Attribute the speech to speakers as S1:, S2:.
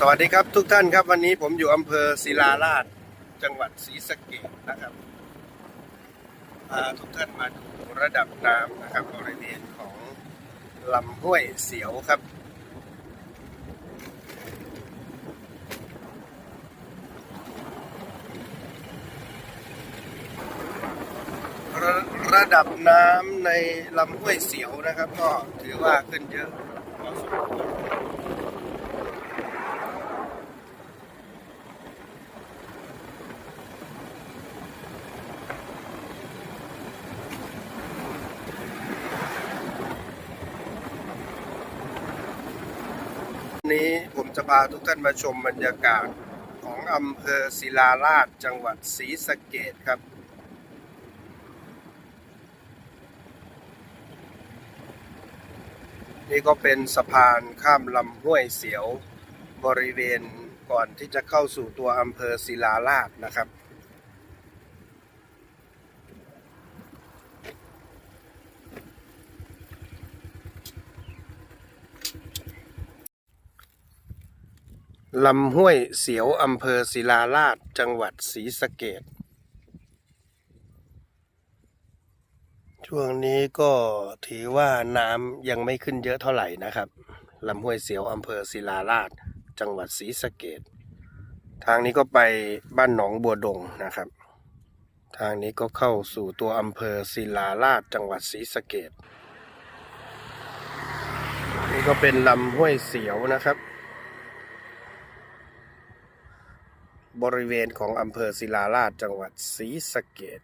S1: สวัสดีครับทุกท่านครับวันนี้ผมอยู่อำเภอศิลาราช จังหวัดศรีสะเกษนะครับพาทุกท่านมาดูระดับน้ำนะครับบริเวณของลำห้วยเสียวครับ ระระดับน้ำในลำห้วยเสียวนะครับ ก็ถือว่าขึ้นเยอะพอสมควร นี้ผมจะพาทุกท่านมาชมบรรยากาศของอำเภอศิลาราชจังหวัดศรีสะเกดครับ นี่ก็เป็นสะพานข้ามลำห้วยเสียวบริเวณก่อนที่จะเข้าสู่ตัวอำเภอศิลาราชนะครับ ลำห้วยเสียวอำเภอศิลาราชจังหวัดศรีสะเกดช่วงนี้ก็ถือว่าน้ำยังไม่ขึ้นเยอะเท่าไหร่นะครับลำห้วยเสียวอำเภอศิลาราชจังหวัดศรีสะเกดทางนี้ก็ไปบ้านหนองบัวดงนะครับ ทางนี้ก็เข้าสู่ตัวอำเภอศิลาราชจังหวัดศรีสะเกดนี่ก็เป็นลำห้วยเสียวนะครับ บริเวณของอำเภอศิลาราชจังหวัดศรีสะเกด